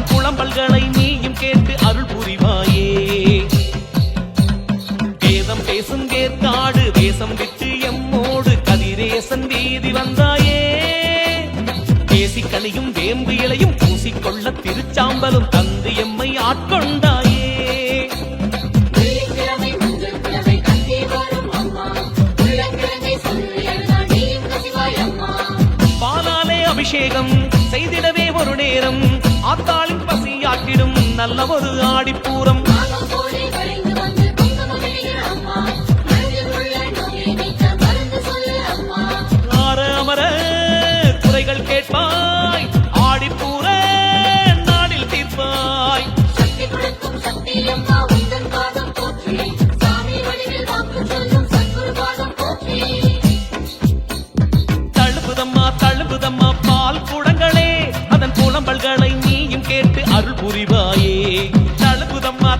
அதன் குளம்பல்களை நீயும் கேட்டு அருள் புரிவாயே. வேதம் பேசும் கேற்காடு வேஷம் விட்டு எம்மோடு கதிரேசன் வீதி வந்தாயே. பேசி கனியும் வேம்பு இலையும் பூசிக்கொள்ள திருச்சாம்பலும் தந்து எம்மை ஆட்கொண்டாயே. அபிஷேகம் செய்திடவே ஒரு நேரம். பசியாட்டிடும் நல்ல ஒரு ஆடிப்பூரம்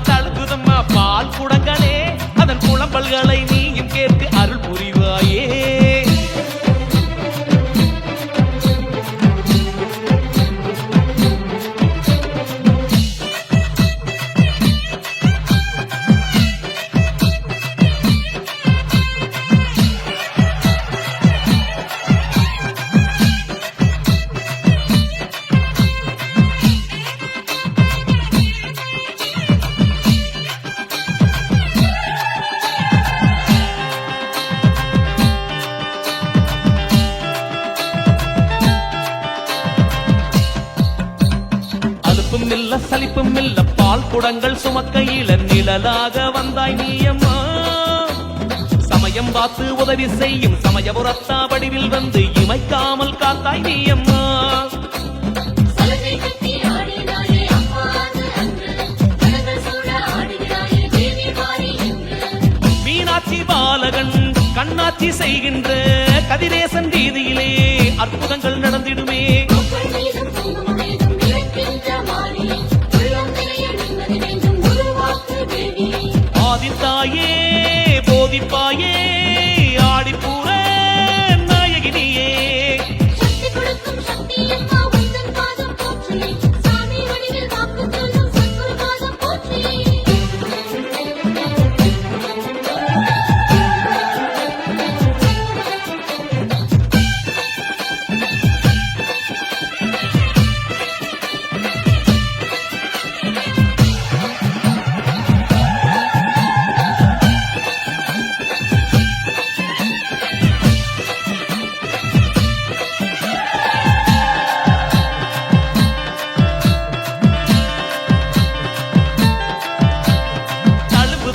தழுபுதம்மா பால் குடங்களே இல்ல பால் குடங்கள் சுமக்கையில நிழலாக வந்தாய் நீயம்மா சமயம் பார்த்து உதவி செய்யும் சமயபுரத்தா வடிவில் வந்து இமைக்காமல் காத்தாய் நீயம்மா அம்மா. மீனாட்சி பாலகன் கண்ணாட்சி செய்கின்ற கதிரேசன் வீதியிலே அற்புதங்கள்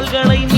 அதன்